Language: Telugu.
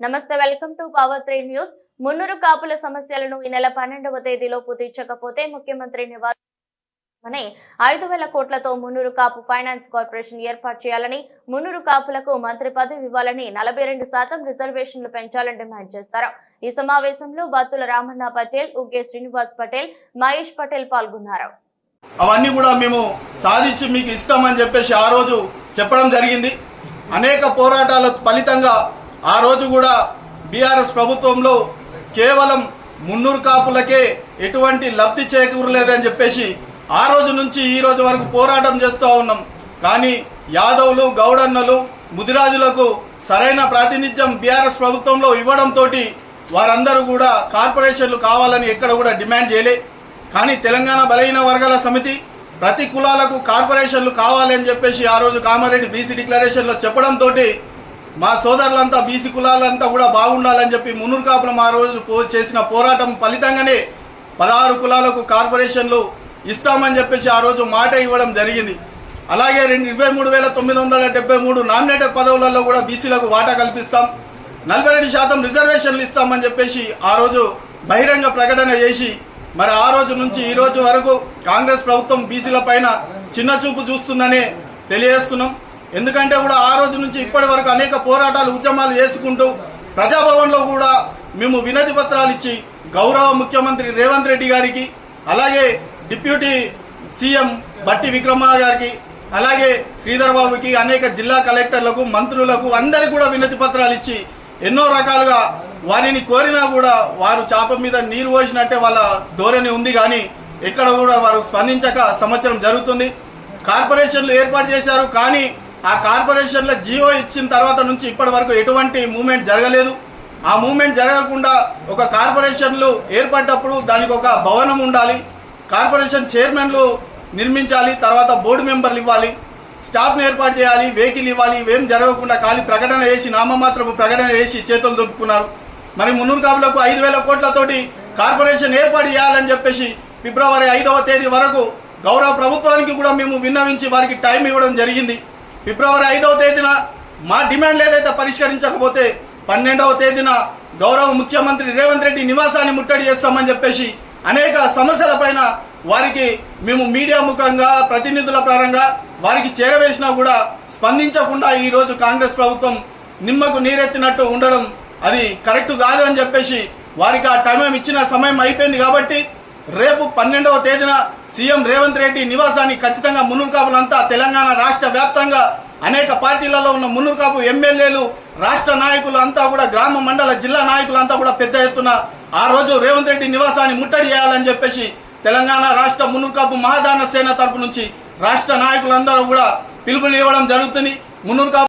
నమస్తే welcome to power three news మున్నూరు కాపుల సమస్యలను ఈ నెల పన్నెండవ తేదీలోపు తీర్చకపోతే ముఖ్యమంత్రి నివాసం ఐదు వేల కోట్లతో మున్నూరు కాపు ఫైనాన్స్ కార్పొరేషన్ ఏర్పాటు చేయాలని మున్నూరు కాపులకు మంత్రి పదవి ఇవ్వాలని నలభై రెండు శాతం రిజర్వేషన్లు పెంచాలని డిమాండ్ చేశారు. ఈ సమావేశంలో బత్తుల రామన్న పటేల్ ఉగ్గే శ్రీనివాస్ పటేల్ మహేష్ పటేల్ పాల్గొన్నారు. అవన్నీ కూడా మేము సాధించి మీకు ఇస్తామని చెప్పేసి ఆ రోజు చెప్పడం జరిగింది. అనేక పోరాటాల ఫలితంగా ఆ రోజు కూడా బీఆర్ఎస్ ప్రభుత్వంలో కేవలం మున్నూరు కాపులకే ఎటువంటి లబ్ధి చేకూరలేదని చెప్పేసి ఆ రోజు నుంచి ఈ రోజు వరకు పోరాటం చేస్తూ ఉన్నాం. కానీ యాదవులు గౌడన్నలు ముదిరాజులకు సరైన ప్రాతినిధ్యం బీఆర్ఎస్ ప్రభుత్వంలో ఇవ్వడంతో వారందరూ కూడా కార్పొరేషన్లు కావాలని ఎక్కడ కూడా డిమాండ్ చేయలే. కానీ తెలంగాణ బలహీన వర్గాల సమితి ప్రతి కులాలకు కార్పొరేషన్లు కావాలని చెప్పేసి ఆ రోజు కామారెడ్డి బీసీ డిక్లరేషన్లో చెప్పడంతో మా సోదరులంతా బీసీ కులాలంతా కూడా బాగుండాలని చెప్పి మునూరు కాపులం ఆ రోజు పో- చేసిన పోరాటం ఫలితంగానే పదహారు కులాలకు కార్పొరేషన్లు ఇస్తామని చెప్పేసి ఆ రోజు మాట ఇవ్వడం జరిగింది. అలాగే రెండు ఇరవై మూడు వేల తొమ్మిది వందల డెబ్బై మూడు నామినేటెడ్ పదవులలో కూడా బీసీలకు వాటా కల్పిస్తాం. నలభై రెండు శాతం రిజర్వేషన్లు ఇస్తామని చెప్పేసి ఆ రోజు బహిరంగ ప్రకటన చేసి మరి ఆ రోజు నుంచి ఈ రోజు వరకు కాంగ్రెస్ ప్రభుత్వం బీసీల పైన చిన్న చూపు చూస్తుందనే తెలియజేస్తున్నాం. ఎందుకంటే కూడా ఆ రోజు నుంచి ఇప్పటి వరకు అనేక పోరాటాలు ఉద్యమాలు చేసుకుంటూ ప్రజాభవన్లో కూడా మేము వినతి పత్రాలు ఇచ్చి గౌరవ ముఖ్యమంత్రి రేవంత్ రెడ్డి గారికి అలాగే డిప్యూటీ సీఎం బట్టి విక్రమ గారికి అలాగే శ్రీధర్ బాబుకి అనేక జిల్లా కలెక్టర్లకు మంత్రులకు అందరికి కూడా వినతి పత్రాలు ఇచ్చి ఎన్నో రకాలుగా వారిని కోరినా కూడా వారు చాప మీద నీరు పోసినట్టే వాళ్ళ ధోరణి ఉంది. కానీ ఎక్కడ కూడా వారు స్పందించక సంవత్సరం జరుగుతుంది. కార్పొరేషన్లు ఏర్పాటు చేశారు. కానీ ఆ కార్పొరేషన్ల జియో ఇచ్చిన తర్వాత నుంచి ఇప్పటి వరకు ఎటువంటి మూమెంట్ జరగలేదు. ఆ మూమెంట్ జరగకుండా ఒక కార్పొరేషన్లు ఏర్పడ్డప్పుడు దానికి ఒక భవనం ఉండాలి. కార్పొరేషన్ చైర్మన్లు నిర్మించాలి తర్వాత బోర్డు మెంబర్లు ఇవ్వాలి స్టాఫ్ను ఏర్పాటు చేయాలి వెహికల్ ఇవ్వాలి ఇవేం జరగకుండా ఖాళీ ప్రకటన చేసి నామమాత్రపు ప్రకటన చేసి చేతులు దొప్పుకున్నారు మరి మున్నూరు కాపులకు ఐదు వేల కోట్లతోటి కార్పొరేషన్ ఏర్పాటు చేయాలని చెప్పేసి ఫిబ్రవరి ఐదవ తేదీ వరకు గౌరవ ప్రభుత్వానికి కూడా మేము విన్నవించి వారికి టైం ఇవ్వడం జరిగింది. ఫిబ్రవరి ఐదవ తేదీన మా డిమాండ్లు ఏదైతే పరిష్కరించకపోతే పన్నెండవ తేదీన గౌరవ ముఖ్యమంత్రి రేవంత్ రెడ్డి నివాసాన్ని ముట్టడి చేస్తామని చెప్పేసి అనేక సమస్యల పైన వారికి మేము మీడియా ముఖంగా ప్రతినిధుల పరంగా వారికి చేరవేసినా కూడా స్పందించకుండా ఈరోజు కాంగ్రెస్ ప్రభుత్వం నిమ్మకు నీరెత్తినట్టు ఉండడం అది కరెక్ట్ కాదు అని చెప్పేసి వారికి ఆ టైం ఇచ్చిన సమయం అయిపోయింది కాబట్టి రేపు పన్నెండవ తేదీన సీఎం రేవంత్ రెడ్డి నివాసాన్ని ఖచ్చితంగా మున్నూరు కాపులంతా తెలంగాణ రాష్ట్ర వ్యాప్తంగా అనేక పార్టీలలో ఉన్న మున్నూరు కాపు ఎమ్మెల్యేలు రాష్ట్ర నాయకులు అంతా కూడా గ్రామ మండల జిల్లా నాయకులంతా కూడా పెద్ద ఎత్తున ఆ రోజు రేవంత్ రెడ్డి నివాసాన్ని ముట్టడి చేయాలని చెప్పేసి తెలంగాణ రాష్ట్ర మున్నూరు కాపు మహాదాన సేన తరపు నుంచి రాష్ట్ర నాయకులందరూ కూడా పిలుపునివ్వడం జరుగుతుంది. మున్నూరు కాపు